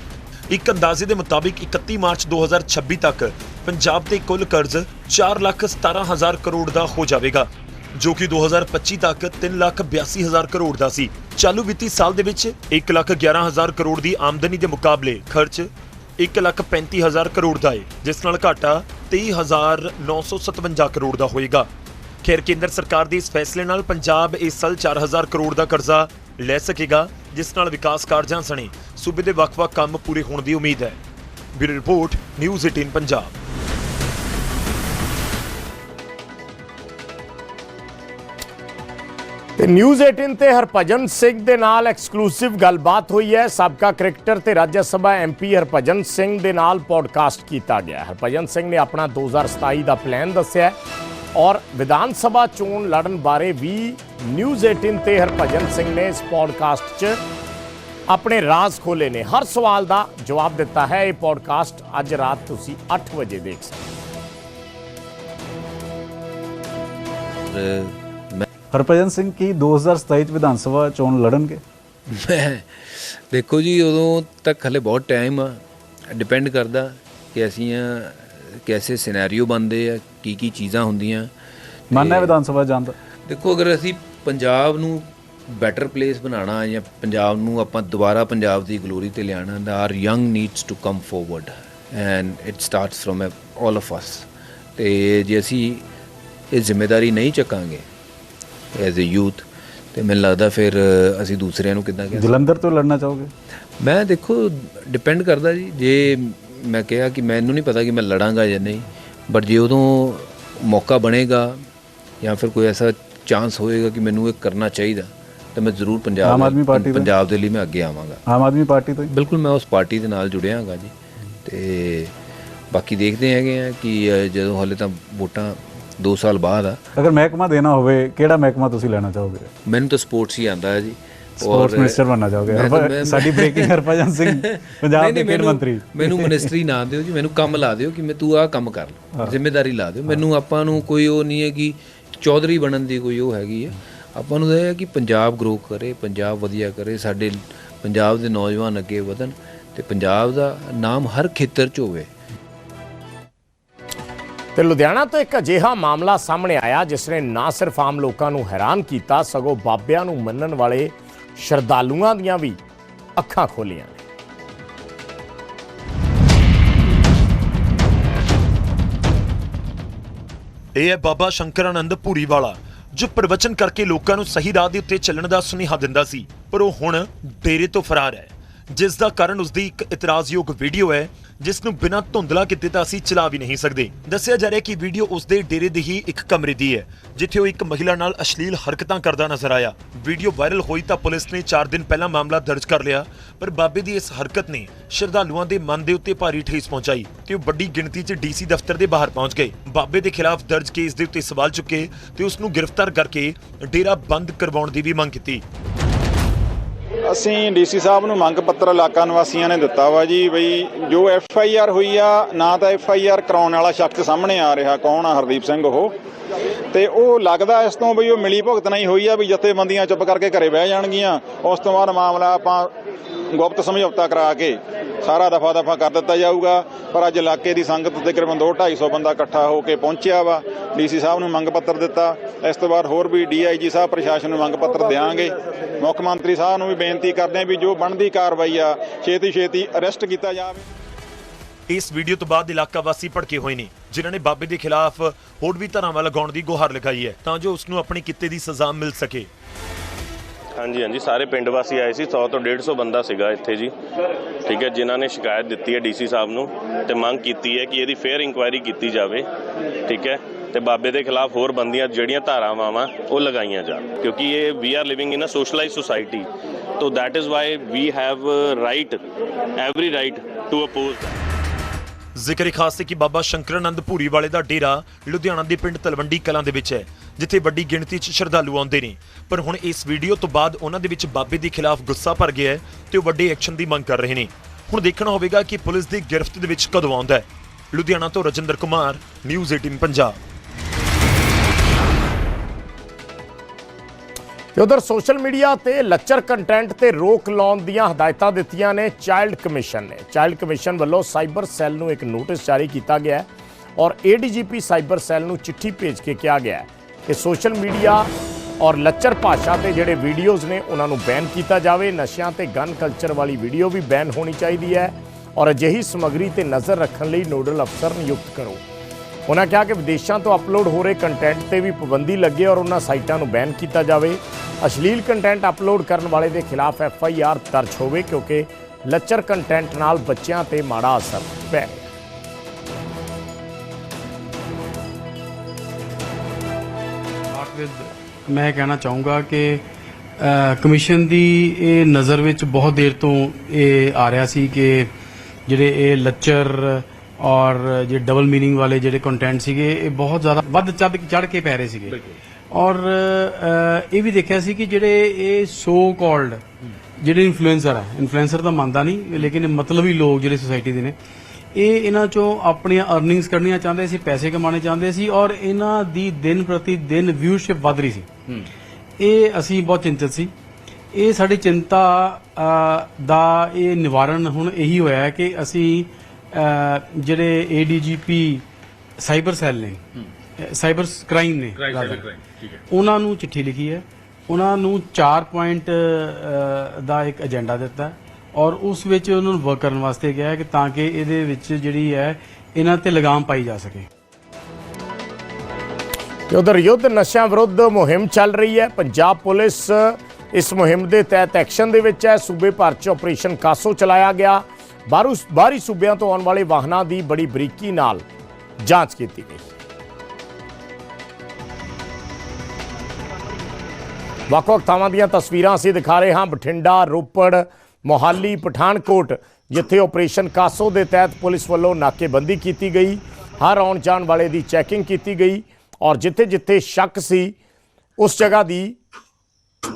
ਇੱਕ ਅੰਦਾਜ਼ੇ ਦੇ ਮੁਤਾਬਿਕ 31 ਮਾਰਚ 2026 ਤੱਕ ਪੰਜਾਬ ਦੇ ਕੁੱਲ ਕਰਜ਼ 417000 ਕਰੋੜ ਦਾ ਹੋ ਜਾਵੇਗਾ। ਜੋ ਕਿ 2025 ਤੱਕ 382000 ਕਰੋੜ ਦਾ ਸੀ। ਚਾਲੂ ਵਿੱਤੀ ਸਾਲ ਦੇ ਵਿੱਚ 111000 ਕਰੋੜ ਦੀ ਆਮਦਨੀ ਦੇ ਮੁਕਾਬਲੇ ਖਰਚ 135000 ਕਰੋੜ ਦਾ ਹੈ ਜਿਸ ਨਾਲ ਘਾਟਾ 23957 ਕਰੋੜ ਦਾ ਹੋਏਗਾ। ਖੈਰ, ਕੇਂਦਰ ਸਰਕਾਰ ਦੇ ਇਸ ਫੈਸਲੇ ਨਾਲ ਪੰਜਾਬ ਇਸ ਸਾਲ 4000 ਕਰੋੜ ਦਾ ਕਰਜ਼ਾ ਲੈ ਸਕੇਗਾ, ਜਿਸ ਨਾਲ ਵਿਕਾਸ ਕਾਰਜਾਂ ਸਣੇ ਸੂਬੇ ਦੇ ਵੱਖ-ਵੱਖ ਕੰਮ ਪੂਰੇ ਹੋਣ ਦੀ ਉਮੀਦ ਹੈ। Bureau report, news 18 Punjab. ਤੇ ਨਿਊਜ਼ 18 ਤੇ ਹਰਭਜਨ ਸਿੰਘ ਦੇ ਨਾਲ ਐਕਸਕਲੂਸਿਵ ਗੱਲਬਾਤ ਹੋਈ ਹੈ। ਸਾਬਕਾ ਕ੍ਰਿਕਟਰ ਤੇ ਰਾਜ ਸਭਾ ਐਮਪੀ ਹਰਭਜਨ ਸਿੰਘ ਦੇ ਨਾਲ ਪੋਡਕਾਸਟ ਕੀਤਾ ਗਿਆ। ਹਰਭਜਨ ਸਿੰਘ ਨੇ ਆਪਣਾ 2027 ਦਾ ਪਲਾਨ ਦੱਸਿਆ ਹੈ ਔਰ ਵਿਧਾਨ ਸਭਾ ਚੋਣ ਲੜਨ ਬਾਰੇ ਵੀ ਨਿਊਜ਼ 18 ਤੇ ਹਰਭਜਨ ਸਿੰਘ ਨੇ ਇਸ ਪੋਡਕਾਸਟ 'ਚ ਆਪਣੇ ਰਾਜ਼ ਖੋਲੇ ਨੇ। ਹਰ ਸਵਾਲ ਦਾ ਜਵਾਬ ਦਿੱਤਾ ਹੈ। ਇਹ ਪੋਡਕਾਸਟ ਅੱਜ ਰਾਤ ਤੁਸੀਂ 8 ਵਜੇ ਦੇਖ ਸਕਦੇ ਹੋ। ਹਰਭਜਨ ਸਿੰਘ ਕੀ 2027 ਚ ਵਿਧਾਨ ਸਭਾ ਚੋਣ ਲੜਨਗੇ? ਮੈਂ ਦੇਖੋ ਜੀ ਉਦੋਂ ਤੱਕ ਹਲੇ ਬਹੁਤ ਟਾਈਮ ਆ। ਡਿਪੈਂਡ ਕਰਦਾ ਕਿ ਅਸੀਂ ਕੈਸੇ ਸਿਨੈਰੀਓ ਬਣਦੇ ਆ ਕੀ ਕੀ ਚੀਜ਼ਾਂ ਹੁੰਦੀਆਂ। ਮਨ ਹੈ ਵਿਧਾਨ ਸਭਾ ਜਾਣ ਦਾ? ਦੇਖੋ ਅਗਰ ਅਸੀਂ ਪੰਜਾਬ ਨੂੰ ਬੈਟਰ ਪਲੇਸ ਬਣਾਉਣਾ ਜਾਂ ਪੰਜਾਬ ਨੂੰ ਆਪਾਂ ਦੁਬਾਰਾ ਪੰਜਾਬ ਦੀ ਗਲੋਰੀ ਤੇ ਲਿਆਣਾ ਦਾ our young needs to come forward and it starts from all of us ਤੇ ਜੇ ਅਸੀਂ ਇਹ ਜ਼ਿੰਮੇਵਾਰੀ ਨਹੀਂ ਚੱਕਾਂਗੇ ਐਜ਼ ਅ ਯੂਥ ਤੇ ਮੈਨੂੰ ਲੱਗਦਾ ਫਿਰ ਅਸੀਂ ਦੂਸਰਿਆਂ ਨੂੰ ਕਿੱਦਾਂ ਕਹਿ ਜਲੰਧਰ ਤੋਂ ਲੜਨਾ ਚਾਹੋਗੇ? ਮੈਂ ਦੇਖੋ ਡਿਪੈਂਡ ਕਰਦਾ ਜੀ। ਜੇ ਮੈਂ ਕਿਹਾ ਕਿ ਮੈਨੂੰ ਨਹੀਂ ਪਤਾ ਕਿ ਮੈਂ ਲੜਾਂਗਾ ਜਾਂ ਨਹੀਂ ਬਟ ਜੇ ਉਦੋਂ ਮੌਕਾ ਬਣੇਗਾ ਜਾਂ ਫਿਰ ਕੋਈ ਐਸਾ ਚਾਂਸ ਹੋਏਗਾ ਕਿ ਮੈਨੂੰ ਇਹ ਕਰਨਾ ਚਾਹੀਦਾ ਤਾਂ ਮੈਂ ਜ਼ਰੂਰ ਪੰਜਾਬ ਆਮ ਆਦਮੀ ਪਾਰਟੀ? ਪੰਜਾਬ ਦੇ ਲਈ ਮੈਂ ਅੱਗੇ ਆਵਾਂਗਾ। ਆਮ ਆਦਮੀ ਪਾਰਟੀ ਤੋਂ ਬਿਲਕੁਲ ਮੈਂ ਉਸ ਪਾਰਟੀ ਦੇ ਨਾਲ ਜੁੜਿਆ ਹਾਂਗਾ ਜੀ। ਤੇ ਬਾਕੀ ਦੇਖਦੇ ਹੈਗੇ ਆ ਕਿ ਜਦੋਂ ਹਾਲੇ ਤਾਂ ਵੋਟਾਂ 2 ਸਾਲ ਬਾਅਦ ਆ। ਅਗਰ ਮਹਿਕਮਾ ਦੇਣਾ ਹੋਵੇ ਕਿਹੜਾ ਮਹਿਕਮਾ ਤੁਸੀਂ ਲੈਣਾ ਚਾਹੋਗੇ? ਮੈਨੂੰ ਤਾਂ ਸਪੋਰਟਸ ਹੀ ਆਂਦਾ ਹੈ ਜੀ। ਸਪੋਰਟਸ ਮਿਨਿਸਟਰ ਬਣਨਾ ਚਾਹੋਗੇ? ਸਾਡੀ ਬ੍ਰੇਕਿੰਗ ਹਰਭਜਨ ਸਿੰਘ ਪੰਜਾਬ ਦੇ ਖੇਡ ਮੰਤਰੀ। ਮੈਨੂੰ ਮਿਨਿਸਟਰੀ ਨਾ ਦਿਓ ਜੀ ਮੈਨੂੰ ਕੰਮ ਲਾ ਦਿਓ ਕਿ ਮੈਂ ਤੂੰ ਆਹ ਕੰਮ ਕਰ ਲੈ। ਜ਼ਿੰਮੇਵਾਰੀ ਲਾ ਦਿਓ। ਮੈਨੂੰ ਆਪਾਂ ਨੂੰ ਕੋਈ ਉਹ ਨਹੀਂ ਹੈ ਕਿ ਚੌਧਰੀ ਬਣਨ ਦੀ ਕੋਈ ਉਹ ਹੈਗੀ ਹੈ। ਆਪਾਂ ਨੂੰ ਇਹ ਹੈ ਕਿ ਪੰਜਾਬ ਗਰੋ ਕਰੇ ਪੰਜਾਬ ਵਧੀਆ ਕਰੇ ਸਾਡੇ ਪੰਜਾਬ ਦੇ ਨੌਜਵਾਨ ਅੱਗੇ ਵਧਣ ਤੇ ਪੰਜਾਬ ਦਾ ਨਾਮ ਹਰ ਖੇਤਰ 'ਚ ਹੋਵੇ। ਤੇ ਲੁਧਿਆਣਾ ਤੋਂ ਇੱਕ ਅਜਿਹਾ ਮਾਮਲਾ ਸਾਹਮਣੇ ਆਇਆ, ਜਿਸ ਨੇ ਨਾ ਸਿਰਫ ਆਮ ਲੋਕਾਂ ਨੂੰ ਹੈਰਾਨ ਕੀਤਾ, ਸਗੋਂ ਬਾਬਿਆਂ ਨੂੰ ਮੰਨਣ ਵਾਲੇ ਸ਼ਰਧਾਲੂਆਂ ਦੀਆਂ ਵੀ ਅੱਖਾਂ ਖੋਲੀਆਂ ਨੇ। ਇਹ ਹੈ ਬਾਬਾ ਸ਼ੰਕਰਾਨੰਦ ਭੂਰੀ ਵਾਲਾ, ਜੋ ਪ੍ਰਵਚਨ ਕਰਕੇ ਲੋਕਾਂ ਨੂੰ ਸਹੀ ਰਾਹ ਦੇ ਉੱਤੇ ਚੱਲਣ ਦਾ ਸੁਨੇਹਾ ਦਿੰਦਾ ਸੀ, ਪਰ ਉਹ ਹੁਣ ਡੇਰੇ ਤੋਂ ਫਰਾਰ ਹੈ। ਜਿਸ ਦਾ ਕਾਰਨ ਉਸ ਦੀ ਇੱਕ ਇਤਰਾਜ਼ਯੋਗ ਵੀਡੀਓ ਹੈ ਜਿਸ ਨੂੰ ਬਿਨਾਂ ਧੁੰਦਲਾ ਕੀਤੇ ਤਾਂ ਅਸੀਂ ਚਲਾ ਵੀ ਨਹੀਂ ਸਕਦੇ। ਦੱਸਿਆ ਜਾ ਰਿਹਾ ਕਿ ਵੀਡੀਓ ਉਸ ਦੇ ਡੇਰੇ ਦੀ ਹੀ ਇੱਕ ਕਮਰੇ ਦੀ ਹੈ, ਜਿੱਥੇ ਉਹ ਇੱਕ ਮਹਿਲਾ ਨਾਲ ਅਸ਼ਲੀਲ ਹਰਕਤਾਂ ਕਰਦਾ ਨਜ਼ਰ ਆਇਆ। ਵੀਡੀਓ ਵਾਇਰਲ ਹੋਈ ਤਾਂ ਪੁਲਿਸ ਨੇ 4 ਦਿਨ ਪਹਿਲਾਂ ਮਾਮਲਾ ਦਰਜ ਕਰ ਲਿਆ, ਪਰ ਬਾਬੇ ਦੀ ਇਸ ਹਰਕਤ ਨੇ ਸ਼ਰਧਾਲੂਆਂ ਦੇ ਮਨ ਦੇ ਉੱਤੇ ਭਾਰੀ ਠੇਸ ਪਹੁੰਚਾਈ ਤੇ ਉਹ ਵੱਡੀ ਗਿਣਤੀ 'ਚ ਡੀਸੀ ਦਫ਼ਤਰ ਦੇ ਬਾਹਰ ਪਹੁੰਚ ਗਏ। ਬਾਬੇ ਦੇ ਖਿਲਾਫ ਦਰਜ ਕੇਸ ਦੇ ਉੱਤੇ ਸਵਾਲ ਚੁੱਕੇ ਤੇ ਉਸ ਨੂੰ ਗ੍ਰਿਫਤਾਰ ਕਰਕੇ ਡੇਰਾ ਬੰਦ ਕਰਵਾਉਣ ਦੀ ਵੀ ਮੰਗ ਕੀਤੀ। ਅਸੀਂ ਡੀਸੀ ਸਾਹਿਬ ਨੂੰ ਮੰਗ ਪੱਤਰ ਇਲਾਕਾ ਨਿਵਾਸੀਆਂ ਨੇ ਦਿੱਤਾ ਵਾ ਜੀ ਬਈ ਜੋ ਐਫ ਆਈ ਆਰ ਹੋਈ ਆ, ਨਾ ਤਾਂ ਐਫ ਆਈ ਆਰ ਕਰਾਉਣ ਵਾਲਾ ਸ਼ਖਸ ਸਾਹਮਣੇ ਆ ਰਿਹਾ। ਕੌਣ ਆ? ਹਰਦੀਪ ਸਿੰਘ ਉਹ। ਤੇ ਉਹ ਲੱਗਦਾ ਇਸ ਤੋਂ ਬਈ ਉਹ ਮਿਲੀ ਭੁਗਤ ਨਹੀਂ ਹੋਈ ਆ ਵੀ ਜਥੇਬੰਦੀਆਂ ਚੁੱਪ ਕਰਕੇ ਘਰੇ ਬਹਿ ਜਾਣਗੀਆਂ। ਉਸ ਤੋਂ ਬਾਅਦ ਮਾਮਲਾ ਆਪਾਂ ਗੁਪਤ ਸਮਝੌਤਾ ਕਰਾ ਕੇ ਸਾਰਾ ਦਫਾ ਦਫਾ ਕਰ ਦਿੱਤਾ ਜਾਊਗਾ। ਪਰ ਅੱਜ ਇਲਾਕੇ ਦੀ ਸੰਗਤ ਤਕਰੀਬਨ 2 250 ਬੰਦਾ ਇਕੱਠਾ ਹੋ ਕੇ ਪਹੁੰਚਿਆ ਵਾ। ਡੀਸੀ ਸਾਹਿਬ ਨੂੰ ਮੰਗ ਪੱਤਰ ਦਿੱਤਾ। ਇਸ ਤੋਂ ਬਾਅਦ ਹੋਰ ਵੀ ਡੀਆਈਜੀ ਸਾਹਿਬ, ਪ੍ਰਸ਼ਾਸਨ ਨੂੰ ਮੰਗ ਪੱਤਰ ਦੇਵਾਂਗੇ ਮੁੱਖ ਮੰਤਰੀ ਸਾਹਿਬ ਨੂੰ ਵੀ ਬੇਨਤੀ ਕਰਦੇ ਹਾਂ ਵੀ ਜੋ ਬਣਦੀ ਕਾਰਵਾਈ ਆ, ਛੇਤੀ ਛੇਤੀ ਅਰੈਸਟ ਕੀਤਾ ਜਾਵੇ। ਇਸ ਵੀਡੀਓ ਤੋਂ ਬਾਅਦ ਇਲਾਕਾ ਵਾਸੀ ਭੜਕੇ ਹੋਏ ਨੇ, ਜਿਨ੍ਹਾਂ ਨੇ ਬਾਬੇ ਦੇ ਖਿਲਾਫ ਹੋਰ ਵੀ ਧਾਰਾਵਾਂ ਲਗਾਉਣ ਦੀ ਗੁਹਾਰ ਲਗਾਈ ਹੈ, ਤਾਂ ਜੋ ਉਸ ਨੂੰ ਆਪਣੀ ਕਿੱਤੇ ਦੀ ਸਜ਼ਾ ਮਿਲ ਸਕੇ। ਹਾਂਜੀ ਹਾਂਜੀ, ਸਾਰੇ ਪਿੰਡ ਵਾਸੀ ਆਏ ਸੀ 100 ਤੋਂ 150 ਬੰਦਾ ਸੀਗਾ ਇੱਥੇ ਜੀ। ਠੀਕ ਹੈ, ਜਿਨ੍ਹਾਂ ਨੇ ਸ਼ਿਕਾਇਤ ਦਿੱਤੀ ਹੈ ਡੀਸੀ ਸਾਹਿਬ ਨੂੰ ਤੇ ਮੰਗ ਕੀਤੀ ਹੈ ਕਿ ਇਹਦੀ ਫੇਅਰ ਇਨਕੁਆਇਰੀ ਕੀਤੀ ਜਾਵੇ, ਠੀਕ ਹੈ, ਤੇ ਬਾਬੇ ਦੇ ਖਿਲਾਫ ਹੋਰ ਬੰਦੀਆਂ ਜਿਹੜੀਆਂ ਧਾਰਾਵਾਂ ਵਾ ਉਹ ਲਗਾਈਆਂ ਜਾਣ। ਕਿਉਂਕਿ ਇਹ we are living in a socialise society ਤੋ that is why we have right every right to oppose ਜ਼ਿਕਰ ਖਾਸ ਹੈ ਕਿ ਬਾਬਾ ਸ਼ੰਕਰਨੰਦ ਭੂਰੀ ਵਾਲੇ ਦਾ ਡੇਰਾ ਲੁਧਿਆਣਾ ਦੇ ਪਿੰਡ ਤਲਵੰਡੀ ਕਲਾਂ ਦੇ ਵਿੱਚ ਹੈ, ਜਿੱਥੇ ਵੱਡੀ ਗਿਣਤੀ 'ਚ ਸ਼ਰਧਾਲੂ ਆਉਂਦੇ ਨੇ। ਪਰ ਹੁਣ ਇਸ ਵੀਡੀਓ ਤੋਂ ਬਾਅਦ ਉਹਨਾਂ ਦੇ ਵਿੱਚ ਬਾਬੇ ਦੇ ਖਿਲਾਫ ਗੁੱਸਾ ਭਰ ਗਿਆ ਹੈ ਤੇ ਉਹ ਵੱਡੇ ਐਕਸ਼ਨ ਦੀ ਮੰਗ ਕਰ ਰਹੇ ਨੇ। ਹੁਣ ਦੇਖਣਾ ਹੋਵੇਗਾ ਕਿ ਪੁਲਿਸ ਦੀ ਗ੍ਰਿਫ਼ਤ ਦੇ ਵਿੱਚ ਕਦੋਂ ਆਉਂਦਾ ਹੈ। ਲੁਧਿਆਣਾ ਤੋਂ ਰਜਿੰਦਰ ਕੁਮਾਰ, ਨਿਊਜ਼ 18 ਪੰਜਾਬ। ਉਧਰ ਸੋਸ਼ਲ ਮੀਡੀਆ ਤੇ ਲੱਚਰ ਕੰਟੈਂਟ ਤੇ ਰੋਕ ਲਾਉਣ ਦੀਆਂ ਹਦਾਇਤਾਂ ਦਿੱਤੀਆਂ ਨੇ ਚਾਈਲਡ ਕਮਿਸ਼ਨ ਨੇ। ਚਾਈਲਡ ਕਮਿਸ਼ਨ ਵੱਲੋਂ ਸਾਈਬਰ ਸੈੱਲ ਨੂੰ ਇੱਕ ਨੋਟਿਸ ਜਾਰੀ ਕੀਤਾ ਗਿਆ ਹੈ ਔਰ ਏਡੀਜੀਪੀ ਸਾਈਬਰ ਸੈੱਲ ਨੂੰ ਚਿੱਠੀ ਭੇਜ ਕੇ ਕਿਹਾ ਗਿਆ ਕਿ ਸੋਸ਼ਲ ਮੀਡੀਆ ਔਰ ਲੱਚਰ ਭਾਸ਼ਾ ਤੇ ਜਿਹੜੇ ਵੀਡੀਓਜ਼ ਨੇ ਉਹਨਾਂ ਨੂੰ ਬੈਨ ਕੀਤਾ ਜਾਵੇ। ਨਸ਼ਿਆਂ ਤੇ ਗਨ ਕਲਚਰ ਵਾਲੀ ਵੀਡੀਓ ਵੀ ਬੈਨ ਹੋਣੀ ਚਾਹੀਦੀ ਹੈ ਔਰ ਅਜਿਹੀ ਸਮੱਗਰੀ ਤੇ ਨਜ਼ਰ ਰੱਖਣ ਲਈ ਨੋਡਲ ਅਫਸਰ ਨਿਯੁਕਤ ਕਰੋ। ਉਹਨਾਂ ਕਿਹਾ ਕਿ ਵਿਦੇਸ਼ਾਂ ਤੋਂ ਅਪਲੋਡ ਹੋ ਰਹੇ ਕੰਟੈਂਟ ਤੇ ਵੀ ਪਾਬੰਦੀ ਲੱਗੇ ਔਰ ਉਹਨਾਂ ਸਾਈਟਾਂ ਨੂੰ ਬੈਨ ਕੀਤਾ ਜਾਵੇ। ਅਸ਼ਲੀਲ ਕੰਟੈਂਟ ਅਪਲੋਡ ਕਰਨ ਵਾਲੇ ਦੇ ਖਿਲਾਫ ਐਫ ਆਈ ਆਰ ਦਰਜ ਹੋਵੇ ਕਿਉਂਕਿ ਲੱਚਰ ਕੰਟੈਂਟ ਨਾਲ ਬੱਚਿਆਂ ਤੇ ਮਾੜਾ ਅਸਰ ਪੈ ਮੈਂ ਕਹਿਣਾ ਚਾਹੂੰਗਾ ਕਿ ਕਮਿਸ਼ਨ ਦੀ ਇਹ ਨਜ਼ਰ ਵਿੱਚ ਬਹੁਤ ਦੇਰ ਤੋਂ ਇਹ ਆ ਰਿਹਾ ਸੀ ਕਿ ਜਿਹੜੇ ਇਹ ਲੱਚਰ ਔਰ ਜੇ ਡਬਲ ਮੀਨਿੰਗ ਵਾਲੇ ਜਿਹੜੇ ਕੰਟੈਂਟ ਸੀਗੇ ਇਹ ਬਹੁਤ ਜ਼ਿਆਦਾ ਵੱਧ ਚੜ ਚੜ ਕੇ ਪੈ ਰਹੇ ਸੀਗੇ। ਔਰ ਇਹ ਵੀ ਦੇਖਿਆ ਸੀ ਕਿ ਜਿਹੜੇ ਇਹ ਸੋ ਕਾਲਡ ਜਿਹੜੇ ਇਨਫਲੂਐਂਸਰ ਹੈ ਇਨਫਲੂਐਂਸਰ ਤਾਂ ਮੰਨਦਾ ਨਹੀਂ ਲੇਕਿਨ ਮਤਲਬੀ ਲੋਕ ਜਿਹੜੇ ਸੋਸਾਇਟੀ ਦੇ ਨੇ ਇਹ ਇਹਨਾਂ ਚੋਂ ਆਪਣੀਆਂ ਅਰਨਿੰਗਸ ਕਰਨੀਆਂ ਚਾਹੁੰਦੇ ਸੀ ਪੈਸੇ ਕਮਾਉਣੇ ਚਾਹੁੰਦੇ ਸੀ ਔਰ ਇਹਨਾਂ ਦੀ ਦਿਨ ਪ੍ਰਤੀ ਦਿਨ ਵਿਊਸ਼ਿਪ ਵੱਧ ਰਹੀ ਸੀ। ਇਹ ਅਸੀਂ ਬਹੁਤ ਚਿੰਤਤ ਸੀ। ਇਹ ਸਾਡੀ ਚਿੰਤਾ ਦਾ ਇਹ ਨਿਵਾਰਨ ਹੁਣ ਇਹੀ ਹੋਇਆ ਹੈ ਕਿ ਅਸੀਂ ਜਿਹੜੇ ਏਡੀਜੀਪੀ ਸਾਈਬਰ ਸੈੱਲ ਨੇ ਸਾਈਬਰ ਕ੍ਰਾਈਮ ਨੇ। rather। ਉਹਨਾਂ ਨੂੰ ਚਿੱਠੀ ਲਿਖੀ ਹੈ। ਉਹਨਾਂ ਨੂੰ 4 ਪੁਆਇੰਟ ਦਾ ਇੱਕ ਏਜੰਡਾ ਦਿੱਤਾ ਹੈ ਔਰ ਉਸ ਵਿੱਚ ਉਹਨਾਂ ਨੂੰ ਵਰਕ ਕਰਨ ਵਾਸਤੇ ਕਿਹਾ ਹੈ ਕਿ ਤਾਂ ਕਿ ਇਹਦੇ ਵਿੱਚ ਜਿਹੜੀ ਹੈ ਇਹਨਾਂ ਤੇ ਲਗਾਮ ਪਾਈ ਜਾ ਸਕੇ। ਤੇ ਉਧਰ ਯੁੱਧ ਨਸ਼ਿਆਂ ਵਿਰੁੱਧ ਮੁਹਿੰਮ ਚੱਲ ਰਹੀ ਹੈ। ਪੰਜਾਬ ਪੁਲਿਸ ਇਸ ਮੁਹਿੰਮ ਦੇ ਤਹਿਤ ਐਕਸ਼ਨ ਦੇ ਵਿੱਚ ਹੈ। ਸੂਬੇ ਭਰ 'ਚ ਆਪਰੇਸ਼ਨ ਕਾਸੋ ਚਲਾਇਆ ਗਿਆ। ਬਾਹਰੋਂ ਬਾਹਰੀ ਸੂਬਿਆਂ ਤੋਂ ਆਉਣ ਵਾਲੇ ਵਾਹਨਾਂ ਦੀ ਬੜੀ ਬਰੀਕੀ ਨਾਲ ਜਾਂਚ ਕੀਤੀ ਗਈ। ਵੱਖ-ਵੱਖ ਥਾਵਾਂ ਦੀਆਂ ਤਸਵੀਰਾਂ ਅਸੀਂ ਦਿਖਾ ਰਹੇ ਹਾਂ। ਬਠਿੰਡਾ, ਰੋਪੜ, ਮੋਹਾਲੀ, ਪਠਾਨਕੋਟ, ਜਿੱਥੇ ਆਪਰੇਸ਼ਨ ਕਾਸੋ ਦੇ ਤਹਿਤ ਪੁਲਿਸ ਵੱਲੋਂ ਨਾਕੇਬੰਦੀ ਕੀਤੀ ਗਈ। ਹਰ ਆਉਣ ਜਾਣ ਵਾਲੇ ਦੀ ਚੈਕਿੰਗ ਕੀਤੀ ਗਈ ਔਰ ਜਿੱਥੇ-ਜਿੱਥੇ ਸ਼ੱਕ ਸੀ, ਉਸ ਜਗ੍ਹਾ ਦੀ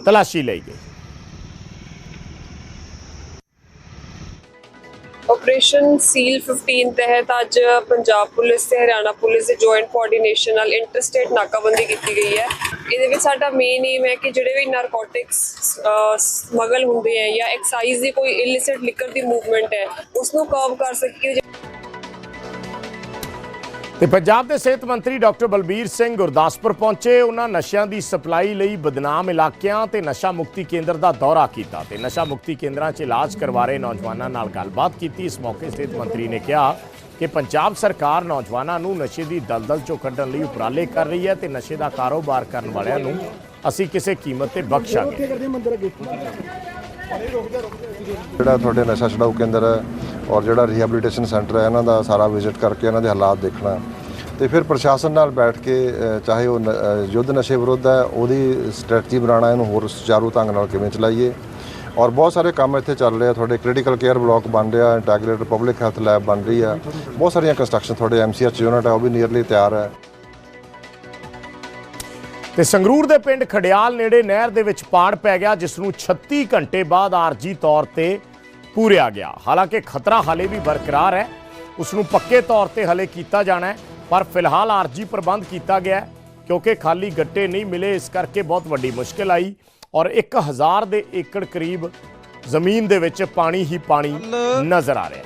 ਤਲਾਸ਼ੀ ਲਈ ਗਈ। ਆਪਰੇਸ਼ਨ ਸੀਲ 15 ਤਹਿਤ ਅੱਜ ਪੰਜਾਬ ਪੁਲਿਸ ਤੇ ਹਰਿਆਣਾ ਪੁਲਿਸ ਦੇ ਜੁਆਇੰਟ ਕੋਆਰਡੀਨੇਸ਼ਨ ਨਾਲ ਇੰਟਰਸਟੇਟ ਨਾਕਾਬੰਦੀ ਕੀਤੀ ਗਈ ਹੈ। ਇਹਦੇ ਵਿੱਚ ਸਾਡਾ ਮੇਨ ਏਮ ਹੈ ਕਿ ਜਿਹੜੇ ਵੀ ਨਾਰਕੋਟਿਕਸ ਸਮਗਲ ਹੁੰਦੇ ਹੈ ਜਾਂ ਐਕਸਾਈਜ਼ ਦੀ ਕੋਈ ਇਲਿਸਿਟ ਲਿਕਰ ਦੀ ਮੂਵਮੈਂਟ ਹੈ ਉਸ ਨੂੰ ਕਰਵ ਕਰ ਸਕੀਏ। ਤੇ ਪੰਜਾਬ ਦੇ ਸਿਹਤ ਮੰਤਰੀ ਡਾਕਟਰ ਬਲਬੀਰ ਸਿੰਘ ਗੁਰਦਾਸਪੁਰ ਪਹੁੰਚੇ। ਉਹਨਾਂ ਨਸ਼ਿਆਂ ਦੀ ਸਪਲਾਈ ਲਈ ਬਦਨਾਮ ਇਲਾਕਿਆਂ ਤੇ ਨਸ਼ਾ ਮੁਕਤੀ ਕੇਂਦਰ ਦਾ ਦੌਰਾ ਕੀਤਾ ਤੇ ਨਸ਼ਾ ਮੁਕਤੀ ਕੇਂਦਰਾਂ 'ਚ ਇਲਾਜ ਕਰਵਾ ਰਹੇ ਨੌਜਵਾਨਾਂ ਨਾਲ ਗੱਲਬਾਤ ਕੀਤੀ। ਇਸ ਮੌਕੇ ਸਿਹਤ ਮੰਤਰੀ ਨੇ ਕਿਹਾ ਕਿ ਪੰਜਾਬ ਸਰਕਾਰ ਨੌਜਵਾਨਾਂ ਨੂੰ ਨਸ਼ੇ ਦੀ ਦਲਦਲ 'ਚੋਂ ਕੱਢਣ ਲਈ ਉਪਰਾਲੇ ਕਰ ਰਹੀ ਹੈ ਤੇ ਨਸ਼ੇ ਦਾ ਕਾਰੋਬਾਰ ਕਰਨ ਵਾਲਿਆਂ ਨੂੰ ਅਸੀਂ ਕਿਸੇ ਕੀਮਤ ਤੇ ਬਖਸ਼ਾਂਗੇ। ਜਿਹੜਾ ਤੁਹਾਡੇ ਨਸ਼ਾ ਛਡਾਊ ਕੇਂਦਰ ਹੈ ਔਰ ਜਿਹੜਾ ਰੀਹੈਬਿਲਿਟੇਸ਼ਨ ਸੈਂਟਰ ਹੈ, ਇਹਨਾਂ ਦਾ ਸਾਰਾ ਵਿਜ਼ਿਟ ਕਰਕੇ ਇਹਨਾਂ ਦੇ ਹਾਲਾਤ ਦੇਖਣਾ। ਤੇ ਫਿਰ ਪ੍ਰਸ਼ਾਸਨ ਨਾਲ ਬੈਠ ਕੇ ਚਾਹੇ ਉਹ ਨ- ਯੁੱਧ ਨਸ਼ੇ ਵਿਰੁੱਧ ਹੈ, ਉਹਦੀ ਸਟ੍ਰੈਟਜੀ ਬਣਾਉਣਾ ਇਹਨੂੰ ਹੋਰ ਸੁਚਾਰੂ ਢੰਗ ਨਾਲ ਕਿਵੇਂ ਚਲਾਈਏ। ਔਰ ਬਹੁਤ ਸਾਰੇ ਕੰਮ ਇੱਥੇ ਚੱਲ ਰਹੇ ਆ, ਤੁਹਾਡੇ ਕ੍ਰਿਟੀਕਲ ਕੇਅਰ ਬਲਾਕ ਬਣ ਰਿਹਾ ਇੰਟੈਗਰੇਟਡ ਪਬਲਿਕ ਹੈਲਥ ਲੈਬ ਬਣ ਰਹੀ ਆ। ਬਹੁਤ ਸਾਰੀਆਂ ਕੰਸਟਰਕਸ਼ਨ ਤੁਹਾਡੇ ਐਮਸੀਐਚ ਯੂਨਿਟ ਹੈ, ਉਹ ਵੀ ਨੀਅਰਲੀ ਤਿਆਰ ਹੈ। ਤੇ ਸੰਗਰੂਰ ਦੇ ਪਿੰਡ ਖੜਿਆਲ ਨੇੜੇ ਨਹਿਰ ਦੇ ਵਿੱਚ ਪਾੜ ਪੈ ਗਿਆ ਜਿਸ ਨੂੰ 36 ਘੰਟੇ ਬਾਅਦ ਆਰਜੀ ਤੌਰ ਤੇ ਪੂਰਿਆ ਗਿਆ। ਹਾਲਾਂਕਿ ਖਤਰਾ ਹਲੇ ਵੀ ਬਰਕਰਾਰ ਹੈ। ਉਸ ਨੂੰ ਪੱਕੇ ਤੌਰ ਤੇ ਹਲੇ ਕੀਤਾ ਜਾਣਾ ਹੈ ਪਰ ਫਿਲਹਾਲ ਆਰਜੀ ਪ੍ਰਬੰਧ ਕੀਤਾ ਗਿਆ ਹੈ ਕਿਉਂਕਿ ਖਾਲੀ ਗੱਟੇ ਨਹੀਂ ਮਿਲੇ ਇਸ ਕਰਕੇ ਬਹੁਤ ਵੱਡੀ ਮੁਸ਼ਕਲ ਆਈ ਔਰ 1000 ਦੇ ਏਕੜ ਕਰੀਬ ਜ਼ਮੀਨ ਦੇ ਵਿੱਚ ਪਾਣੀ ਹੀ ਪਾਣੀ ਨਜ਼ਰ ਆ ਰਿਹਾ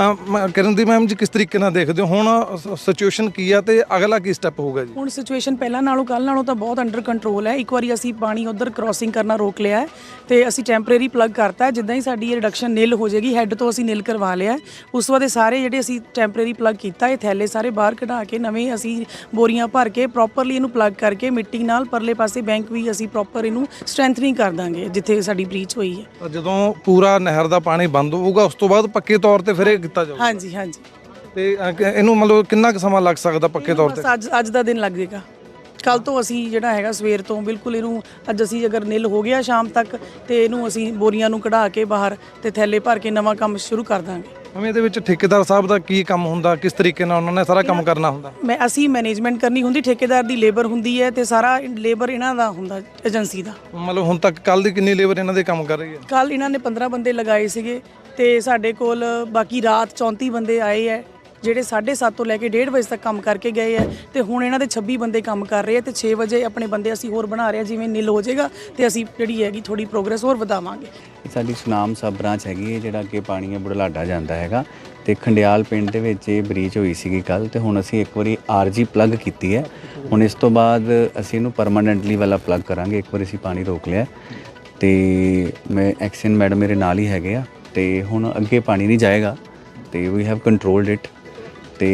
ਹੈ ਕਰਨਦੀਪ ਮੈਮ ਜੀ ਕਿਸ ਤਰੀਕੇ ਨਾਲ ਦੇਖਦੇ ਹੋ ਹੁਣ ਸਿਚੁਏਸ਼ਨ ਕੀ ਆ ਤੇ ਅਗਲਾ ਕੀ ਸਟੈਪ ਹੋਊਗਾ ਜੀ ਹੁਣ ਸਿਚੁਏਸ਼ਨ ਪਹਿਲਾਂ ਨਾਲੋਂ ਕੱਲ ਨਾਲੋਂ ਤਾਂ ਬਹੁਤ ਅੰਡਰ ਕੰਟਰੋਲ ਹੈ ਇੱਕ ਵਾਰੀ ਅਸੀਂ ਪਾਣੀ ਉਧਰ ਕ੍ਰਾਸਿੰਗ ਕਰਨਾ ਰੋਕ ਲਿਆ ਹੈ ਤੇ ਅਸੀਂ ਟੈਂਪਰੇਰੀ ਪਲੱਗ ਕਰਤਾ। ਜਿੱਦਾਂ ਹੀ ਸਾਡੀ ਇਹ ਰਿਡਕਸ਼ਨ ਨਿਲ ਹੋ ਜਾਏਗੀ ਹੈੱਡ ਤੋਂ ਅਸੀਂ ਨਿਲ ਕਰਵਾ ਲਿਆ। ਉਸ ਵਾਦੇ ਸਾਰੇ ਜਿਹੜੇ ਅਸੀਂ ਟੈਂਪਰੇਰੀ ਪਲੱਗ ਕੀਤਾ ਇਹ ਥੈਲੇ ਸਾਰੇ ਬਾਹਰ ਕਢਾ ਕੇ ਨਵੇਂ ਅਸੀਂ ਬੋਰੀਆਂ ਭਰ ਕੇ ਪ੍ਰੋਪਰਲੀ ਇਹਨੂੰ ਪਲੱਗ ਕਰਕੇ ਮਿੱਟੀ ਨਾਲ ਪਰਲੇ ਪਾਸੇ ਬੈਂਕ ਵੀ ਅਸੀਂ ਪ੍ਰੋਪਰ ਇਹਨੂੰ ਸਟਰੈਂਥਨਿੰਗ ਕਰ ਦਾਂਗੇ ਜਿੱਥੇ ਸਾਡੀ ਬ੍ਰੀਚ ਹੋਈ ਹੈ ਜਦੋਂ ਪੂਰਾ ਨਹਿਰ ਦਾ ਪਾਣੀ ਬੰਦ ਹੋਊਗਾ ਉਸ ਤੋਂ ਬਾਅਦ ਪੱਕੇ ਤੌਰ ਤੇ ਫਿਰ ਇਹ ਕੀਤਾ ਜਾਊਗਾ। ਹਾਂਜੀ ਹਾਂਜੀ। ਤੇ ਅ, ਕ- ਇਹਨੂੰ ਮਤਲਬ ਕਿੰਨਾ ਕੁ ਸਮਾਂ ਲੱਗ ਸਕਦਾ ਪੱਕੇ ਤੌਰ ਤੇ? ਬਸ ਅੱਜ ਅੱਜ ਦਾ ਦਿਨ ਲੱਗ ਜਾਏਗਾ ਕੱਲ ਤੋਂ ਅਸੀਂ ਜਿਹੜਾ ਹੈਗਾ ਸਵੇਰ ਤੋਂ ਬਿਲਕੁਲ ਇਹਨੂੰ ਅੱਜ ਅਸੀਂ ਅਗਰ ਨਿਲ ਹੋ ਗਿਆ ਸ਼ਾਮ ਤੱਕ ਤੇ ਇਹਨੂੰ ਅਸੀਂ ਬੋਰੀਆਂ ਨੂੰ ਕਢਾ ਕੇ ਬਾਹਰ ਤੇ ਥੈਲੇ ਭਰ ਕੇ ਨਵਾਂ ਕੰਮ ਸ਼ੁਰੂ ਕਰ ਦਾਂਗੇ। ਮੈਮ ਇਹਦੇ ਵਿੱਚ ਠੇਕੇਦਾਰ ਸਾਹਿਬ ਦਾ ਕੀ ਕੰਮ ਹੁੰਦਾ? ਕਿਸ ਤਰੀਕੇ ਨਾਲ ਉਹਨਾਂ ਨੇ ਸਾਰਾ ਕੰਮ ਕਰਨਾ ਹੁੰਦਾ? ਮੈਂ ਅਸੀਂ ਮੈਨੇਜਮੈਂਟ ਕਰਨੀ ਹੁੰਦੀ ਠੇਕੇਦਾਰ ਦੀ ਲੇਬਰ ਹੁੰਦੀ ਹੈ ਤੇ ਸਾਰਾ ਲੇਬਰ ਇਹਨਾਂ ਦਾ ਹੁੰਦਾ ਏਜੰਸੀ ਦਾ। ਮਤਲਬ ਹੁਣ ਤੱਕ ਕੱਲ ਦੀ ਕਿੰਨੀ ਲੇਬਰ ਇਹਨਾਂ ਦੇ ਕੰਮ ਕਰ ਰਹੀ ਹੈ? ਕੱਲ ਇਹਨਾਂ ਨੇ 15 ਬੰਦੇ ਲਗਾਏ ਸੀਗੇ ਤੇ ਸਾਡੇ ਕੋਲ ਬਾਕੀ ਰਾਤ 34 ਬੰਦੇ ਆਏ ਹੈ ਜਿਹੜੇ 7:30 ਤੋਂ ਲੈ ਕੇ 1:30 ਵਜੇ ਤੱਕ ਕੰਮ ਕਰਕੇ ਗਏ ਹੈ ਤੇ ਹੁਣ ਇਹਨਾਂ ਦੇ 26 ਬੰਦੇ ਕੰਮ ਕਰ ਰਹੇ ਆ ਤੇ 6 ਵਜੇ ਆਪਣੇ ਬੰਦੇ ਅਸੀਂ ਹੋਰ ਬਣਾ ਰਹੇ ਆ, ਜਿਵੇਂ ਨਿਲ ਹੋ ਜਾਏਗਾ ਤੇ ਅਸੀਂ ਜਿਹੜੀ ਹੈਗੀ ਥੋੜੀ ਪ੍ਰੋਗਰੈਸ ਹੋਰ ਵਧਾਵਾਂਗੇ। ਇਹ ਸਾਡੀ ਸੁਨਾਮ ਸਬ ਬ੍ਰਾਂਚ ਹੈਗੀ ਹੈ ਜਿਹੜਾ ਅੱਗੇ ਪਾਣੀ ਹੈ ਬੁਢਲਾਡਾ ਜਾਂਦਾ ਹੈਗਾ, ਤੇ ਖੰਡਿਆਲ ਪਿੰਡ ਦੇ ਵਿੱਚ ਇਹ ਬ੍ਰੀਚ ਹੋਈ ਸੀਗੀ ਕੱਲ ਤੇ ਹੁਣ ਅਸੀਂ ਇੱਕ ਵਾਰੀ ਆਰਜੀ ਪਲੱਗ ਕੀਤੀ ਹੈ ਹੁਣ ਇਸ ਤੋਂ ਬਾਅਦ ਅਸੀਂ ਇਹਨੂੰ ਪਰਮਾਨੈਂਟਲੀ ਵਾਲਾ ਪਲੱਗ ਕਰਾਂਗੇ, ਇੱਕ ਵਾਰੀ ਅਸੀਂ ਪਾਣੀ ਰੋਕ ਲਿਆ। ਤੇ ਮੈਂ ਐਕਸ਼ਨ ਮੈਡਮ ਮੇਰੇ ਨਾਲ ਹੀ ਹੈਗੇ ਆ। ਤੇ ਹੁਣ ਅੱਗੇ ਪਾਣੀ ਨਹੀਂ ਜਾਏਗਾ ਤੇ ਵੀ ਹੈਵ ਕੰਟਰੋਲਡ ਇਟ ਤੇ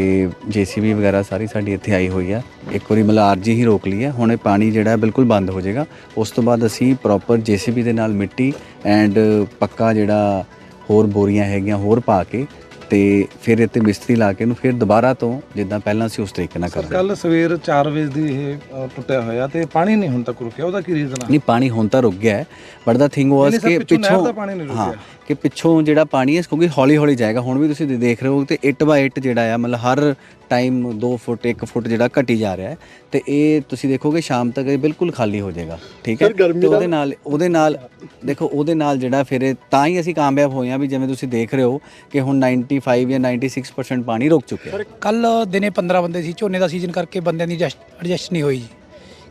ਜੀਸੀਬੀ ਵਗੈਰਾ ਸਾਰੀ ਸਾਡੀ ਇੱਥੇ ਆਈ ਹੋਈ ਆ। ਇੱਕ ਵਾਰੀ ਮਤਲਬ ਆਰਜੀ ਹੀ ਰੋਕ ਲਈ ਹੈ ਹੁਣ ਇਹ ਪਾਣੀ ਜਿਹੜਾ ਬਿਲਕੁਲ ਬੰਦ ਹੋ ਜਾਏਗਾ। ਉਸ ਤੋਂ ਬਾਅਦ ਅਸੀਂ ਪ੍ਰੋਪਰ ਜੀਸੀਬੀ ਦੇ ਨਾਲ ਮਿੱਟੀ ਐਂਡ ਪੱਕਾ ਜਿਹੜਾ ਹੋਰ ਬੋਰੀਆਂ ਹੈਗੀਆਂ ਹੋਰ ਪਾ ਕੇ ਤੇ ਫਿਰ ਇੱਥੇ ਮਿਸਤਰੀ ਲਾ ਕੇ ਇਹਨੂੰ ਫਿਰ ਦੁਬਾਰਾ ਤੋਂ ਜਿੱਦਾਂ ਪਹਿਲਾਂ ਸੀ ਉਸ ਤਰੀਕੇ ਨਾਲ ਕਰਾਂਗੇ ਕੱਲ ਸਵੇਰ 4 ਵਜੇ ਦੀ ਇਹ ਅ, ਟੁੱਟਿਆ ਹੋਇਆ ਤੇ ਪਾਣੀ ਨਹੀਂ ਹੁਣ ਤੱਕ ਰੁਕਿਆ ਉਹਦਾ ਕੀ ਰੀਜ਼ਨ ਆ ਨਹੀਂ ਪਾਣੀ ਹੁਣ ਤਾਂ ਰੁਕ ਗਿਆ ਹੈ ਬਟ ਦਾ ਥਿੰਗ ਵਾਸ ਨਹੀਂ ਸਰ, ਕਿ ਪਿੱਛੋਂ ਨਹਿਰ ਪਿੱਛੋਂ ਦਾ ਪਾਣੀ ਨਹੀਂ ਹਾਂ ਰੁਕਿਆ। ਕਿ ਪਿੱਛੋਂ ਜਿਹੜਾ ਪਾਣੀ ਹੈ ਕਿਉਂਕਿ ਹੌਲੀ ਹੌਲੀ ਜਾਏਗਾ ਹੁਣ ਵੀ ਤੁਸੀਂ ਦੇ- ਦੇਖ ਰਹੇ ਹੋ ਤੇ ਇੱਟ ਬਾਈ ਇੱਟ ਜਿਹੜਾ ਆ ਮਤਲਬ ਹਰ ਟਾਈਮ 2 ਫੁੱਟ 1 ਫੁੱਟ ਜਿਹੜਾ ਘਟੀ ਜਾ ਰਿਹਾ ਹੈ ਤੇ ਇਹ ਤੁਸੀਂ ਦੇਖੋਗੇ ਸ਼ਾਮ ਤੱਕ ਇਹ ਬਿਲਕੁਲ ਖਾਲੀ ਹੋ ਜਾਏਗਾ ਠੀਕ ਹੈ? ਤੇ ਉਹਦੇ ਨਾਲ ਉਹਦੇ ਨਾਲ ਦੇਖੋ ਉਹਦੇ ਨਾਲ ਜਿਹੜਾ ਫਿਰ ਇਹ ਤਾਂ ਹੀ ਅਸੀਂ ਕਾਮਯਾਬ ਹੋਏ ਹਾਂ ਵੀ ਜਿਵੇਂ ਤੁਸੀਂ ਦੇਖ ਰਹੇ ਹੋ ਕਿ ਹੁਣ 95 ਜਾਂ 96% ਪਾਣੀ ਰੁਕ ਚੁੱਕਿਆ ਹੈ। ਕੱਲ ਦਿਨੇ 15 ਬੰਦੇ ਸੀ ਝੋਨੇ ਦਾ ਸੀਜ਼ਨ ਕਰਕੇ ਬੰਦਿਆਂ ਦੀ ਐਡਜਸਟ ਨਹੀਂ ਹੋਈ ਜੀ।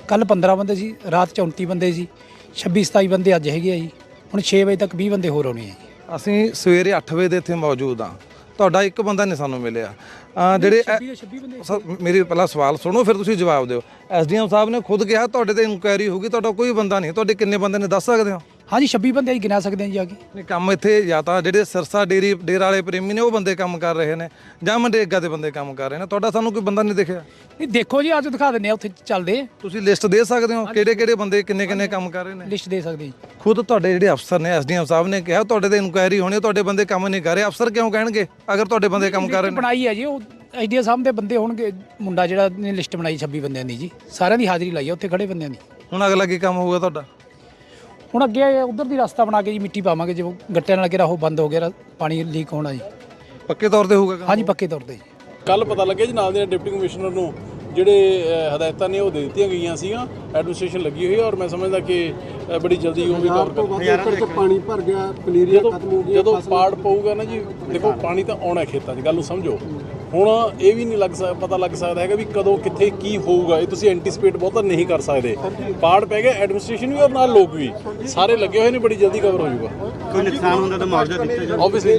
ਕੱਲ 15 ਬੰਦੇ ਸੀ ਰਾਤ 34 ਬੰਦੇ ਸੀ 26 27 ਬੰਦੇ ਅੱਜ ਹੈਗੇ ਆ ਜੀ। ਹੁਣ 6 ਵਜੇ ਤੱਕ 20 ਬੰਦੇ ਹੋਰ ਆਉਣੇ ਆ ਜੀ। ਅਸੀਂ ਸਵੇਰੇ 8 ਵਜੇ ਦੇ ਇੱਥੇ ਮੌਜੂਦ ਆ ਤੁਹਾਡਾ ਇੱਕ ਬੰਦਾ ਨਹੀਂ ਸਾਨੂੰ ਮਿਲਿਆ। ਜਿਹੜੇ ਸਰ, ਮੇਰੀ ਪਹਿਲਾ ਸਵਾਲ ਸੁਣੋ ਫਿਰ ਤੁਸੀਂ ਜਵਾਬ ਦਿਓ। ਐਸਡੀਐਮ ਸਾਹਿਬ ਨੇ ਖੁਦ ਕਿਹਾ ਤੁਹਾਡੇ ਤੇ ਇਨਕੁਆਇਰੀ ਹੋਊਗੀ ਤੁਹਾਡਾ ਕੋਈ ਬੰਦਾ ਨਹੀਂ। ਤੁਹਾਡੇ ਕਿੰਨੇ ਬੰਦੇ ਨੇ ਦੱਸ ਸਕਦੇ ਹੋ? ਹਾਂਜੀ 26 ਬੰਦੇ ਹੀ ਗਿਣਾ ਸਕਦੇ ਹਾਂ ਜੀ ਆ ਕੇ। ਨਹੀਂ ਕੰਮ ਇੱਥੇ ਜਾਂ ਤਾਂ ਜਿਹੜੇ ਸਿਰਸਾ ਡੇਰੀ ਡੇਰ ਵਾਲੇ ਪ੍ਰੇਮੀ ਨੇ ਉਹ ਬੰਦੇ ਕੰਮ ਕਰ ਰਹੇ ਨੇ ਜਾਂ ਮਨਰੇਗਾ ਦੇ ਬੰਦੇ ਕੰਮ ਕਰ ਰਹੇ ਨੇ। ਤੁਹਾਡਾ ਸਾਨੂੰ ਕੋਈ ਬੰਦਾ ਨਹੀਂ ਦਿਖਿਆ? ਨਹੀਂ ਦੇਖੋ ਜੀ ਅੱਜ ਦਿਖਾ ਦਿੰਦੇ ਆ ਉੱਥੇ ਚੱਲਦੇ। ਤੁਸੀਂ ਲਿਸਟ ਦੇ ਸਕਦੇ ਹੋ ਕਿਹੜੇ ਕਿਹੜੇ ਬੰਦੇ ਕਿੰਨੇ ਕਿੰਨੇ ਕੰਮ ਕਰ ਰਹੇ ਨੇ? ਲਿਸਟ ਦੇ ਸਕਦੇ ਜੀ। ਖੁਦ ਤੁਹਾਡੇ ਜਿਹੜੇ ਅਫਸਰ ਨੇ ਐਸਡੀਐਮ ਸਾਹਿਬ ਨੇ ਕਿਹਾ ਤੁਹਾਡੇ ਤੇ ਇਨਕੁਆਇਰੀ ਹੋਣੀ ਹੈ, ਤੁਹਾਡੇ ਬੰਦੇ ਕੰਮ ਨਹੀਂ ਕਰ ਰਹੇ। ਅਫਸਰ ਕਿਉਂ ਕਹਿਣਗੇ ਅਗਰ ਤੁਹਾਡੇ ਬੰਦੇ ਕੰਮ ਕਰ ਰਹੇ ਨੇ? ਬਣਾਈ ਹੈ ਜੀ ਉਹ ਆਈਡੀਆ ਸਾਹਿਬ ਦੇ ਬੰਦੇ ਹੋਣਗੇ। ਮੁੰਡਾ ਜਿਹੜਾ ਨੇ ਲਿਸਟ ਬਣਾਈ 26 ਬੰਦਿਆਂ ਦੀ ਜੀ। ਸਾਰਿਆਂ ਦੀ ਹਾਜ਼ਰੀ ਲਾਈ ਆ ਉੱਥੇ ਖੜੇ ਬੰਦਿਆਂ ਦੀ। ਹੁਣ ਅਗਲਾ ਕੀ ਕੰਮ ਹੋਊਗਾ ਤੁਹਾਡਾ? ਹੁਣ ਅੱਗੇ ਉਧਰ ਦੀ ਰਸਤਾ ਬਣਾ ਕੇ ਜੀ ਮਿੱਟੀ ਪਾਵਾਂਗੇ ਜੇ ਗੱਟਿਆਂ ਨਾਲ ਕਿਹੜਾ ਉਹ ਬੰਦ ਹੋ ਗਿਆ ਪਾਣੀ ਲੀਕ ਹੋਣਾ ਜੀ। ਪੱਕੇ ਤੌਰ ਤੇ ਹੋਊਗਾ ਹਾਂਜੀ ਪੱਕੇ ਤੌਰ ਤੇ ਜੀ। ਕੱਲ ਪਤਾ ਲੱਗਿਆ ਜੀ ਨਾਲ ਦੇ ਡਿਪਟੀ ਕਮਿਸ਼ਨਰ ਨੂੰ ਜਿਹੜੇ ਹਦਾਇਤਾਂ ਨੇ ਉਹ ਦੇ ਦਿੱਤੀਆਂ ਗਈਆਂ ਸੀਗੀਆਂ ਐਡਮਿਨਿਸਟ੍ਰੇਸ਼ਨ ਲੱਗੀ ਹੋਈ ਹੈ ਔਰ ਮੈਂ ਸਮਝਦਾ ਕਿ ਬੜੀ ਜਲਦੀ ਉਹ ਵੀ ਕਵਰ ਕਰ ਪਾਣੀ ਭਰ ਗਿਆ ਪਨੀਰੀਆਂ ਜਦੋਂ ਖਤਮ ਹੋ ਗਈਆਂ ਜਦੋਂ ਪਾੜ ਪਊਗਾ ਨਾ ਜੀ ਦੇਖੋ ਪਾਣੀ ਤਾਂ ਆਉਣਾ ਹੈ ਖੇਤਾਂ 'ਚ ਗੱਲ ਨੂੰ ਸਮਝੋ। ਹੁਣ ਇਹ ਵੀ ਨਹੀਂ ਲੱਗ ਸਕਦਾ ਪਤਾ ਲੱਗ ਸਕਦਾ ਹੈਗਾ ਵੀ ਕਦੋਂ ਕਿੱਥੇ ਕੀ ਹੋਊਗਾ। ਇਹ ਤੁਸੀਂ ਐਂਟੀਸਪੇਟ ਬਹੁਤਾ ਨਹੀਂ ਕਰ ਸਕਦੇ। ਪਾੜ ਪੈ ਗਿਆ ਐਡਮਿਨਿਸਟ੍ਰੇਸ਼ਨ ਵੀ ਔਰ ਨਾਲ ਲੋਕ ਵੀ। ਸਾਰੇ ਲੱਗੇ ਹੋਏ ਨੇ ਬੜੀ ਜਲਦੀ ਕਵਰ ਹੋ ਜਾਊਗਾ। ਕੋਈ ਨੁਕਸਾਨ ਹੁੰਦਾ ਤਾਂ ਮੁਆਵਜ਼ਾ ਦਿੱਤਾ ਜਾਊਗਾ। ਆਬਵੀਅਸਲੀ